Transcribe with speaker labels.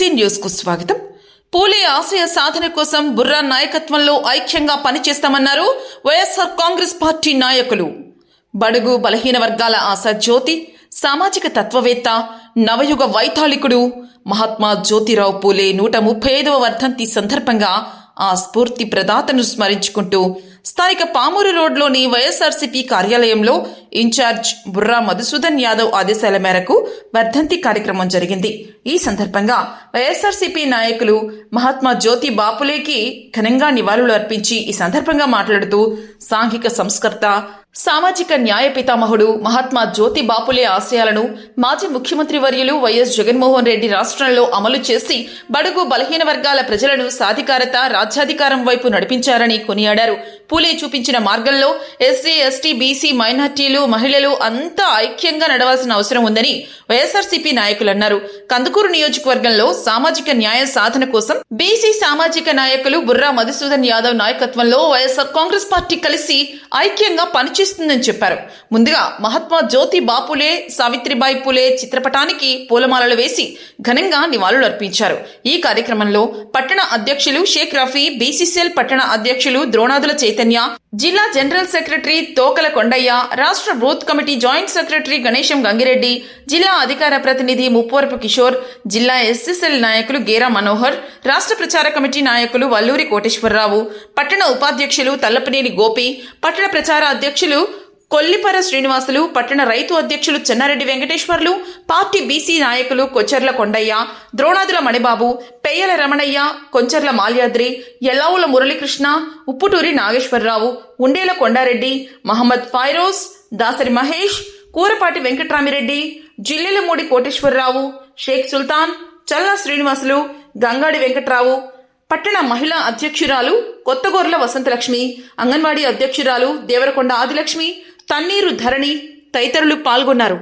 Speaker 1: SC న్యూస్కు స్వాగతం. పూలే ఆశయ సాధన కోసం బుర్రా నాయకత్వంలో ఐక్యంగా పనిచేస్తామన్నారు వైఎస్ఆర్ కాంగ్రెస్ పార్టీ నాయకులు. బడుగు బలహీన వర్గాల ఆశా జ్యోతి సామాజిక తత్వవేత్త నవయుగ వైతాళికుడు మహాత్మా జ్యోతిరావు పూలే నూట ముప్పై ఐదవ వర్ధంతి సందర్భంగా ఆ స్ఫూర్తి ప్రదాతను స్మరించుకుంటూ స్థానిక పామూరు రోడ్లోని వైఎస్ఆర్సీపీ కార్యాలయంలో ఇన్ఛార్జ్ బుర్రా మధుసూదన్ యాదవ్ ఆదేశాల మేరకు వర్ధంతి కార్యక్రమం జరిగింది. ఈ సందర్భంగా వైఎస్ఆర్సీపీ నాయకులు మహాత్మా జ్యోతి బాపులేకి ఘనంగా నివాళులు అర్పించి ఈ సందర్భంగా మాట్లాడుతూ సాంఘిక సంస్కర్త సామాజిక న్యాయ పితామహుడు మహాత్మా జ్యోతి బాపులే ఆశయాలను మాజీ ముఖ్యమంత్రి వర్యులు వైఎస్ జగన్మోహన్ రెడ్డి రాష్ట్రంలో అమలు చేసి బడుగు బలహీన వర్గాల ప్రజలను సాధికారత రాజ్యాధికారం వైపు నడిపించారని కొనియాడారు. పూలే చూపించిన మార్గంలో ఎస్సీ ఎస్టీ బీసీ మైనార్టీలు మహిళలు అంతా ఐక్యంగా నడవాల్సిన అవసరం ఉందని వైఎస్ఆర్సీపీ నాయకులు అన్నారు. కందుకూరు నియోజకవర్గంలో సామాజిక న్యాయ సాధన కోసం బీసీ సామాజిక నాయకులు బుర్రా మధుసూదన్ యాదవ్ నాయకత్వంలో వైఎస్ఆర్ కాంగ్రెస్ పార్టీ కలిసి ఐక్యంగా పనిచేస్తుందని చెప్పారు. ముందుగా మహాత్మా జ్యోతి బాపులే సావిత్రిబాయి పూలే చిత్రపటానికి పూలమాలలు వేసి ఘనంగా నివాళులు అర్పించారు. ఈ కార్యక్రమంలో పట్టణ అధ్యక్షులు షేక్ రఫీ బీసీసీఎల్ పట్టణ అధ్యక్షులు ద్రోణాదుల చైతన్య జిల్లా జనరల్ సెక్రటరీ తోకల కొండయ్య రాష్ట్ర booth committee joint secretary Ganesham Gangireddy జిల్లా అధికార ప్రతినిధి ముప్పవరపు కిషోర్ జిల్లా ఎస్ఎస్ఎల్ నాయకులు గేరా మనోహర్ రాష్ట్ర ప్రచార కమిటీ నాయకులు వల్లూరి కోటేశ్వరరావు పట్టణ ఉపాధ్యక్షులు తల్లపనేని గోపి పట్టణ ప్రచార అధ్యక్షులు అధ్యక్షులు కొల్లిపర శ్రీనివాసులు పట్టణ రైతు అధ్యక్షులు చెన్నారెడ్డి వెంకటేశ్వర్లు పార్టీ బీసీ నాయకులు కొచ్చర్ల కొండయ్య ద్రోణాదుల మణిబాబు పెయ్యల రమణయ్య కొంచర్ల మాల్యాద్రి ఎల్లావుల మురళీకృష్ణ ఉప్పుటూరి నాగేశ్వరరావు ఉండేల కొండారెడ్డి మహమ్మద్ ఫైరోజ్ దాసరి మహేష్ కూరపాటి వెంకట్రామిరెడ్డి జిల్లెలమూడి కోటేశ్వరరావు షేక్ సుల్తాన్ చల్లా శ్రీనివాసులు గంగాడి వెంకట్రావు పట్టణ మహిళా అధ్యక్షురాలు కొత్తగోర్ల వసంతలక్ష్మి అంగన్వాడీ అధ్యక్షురాలు దేవరకొండ ఆదిలక్ష్మి తన్నీరు ధరణి తదితరులు పాల్గొన్నారు.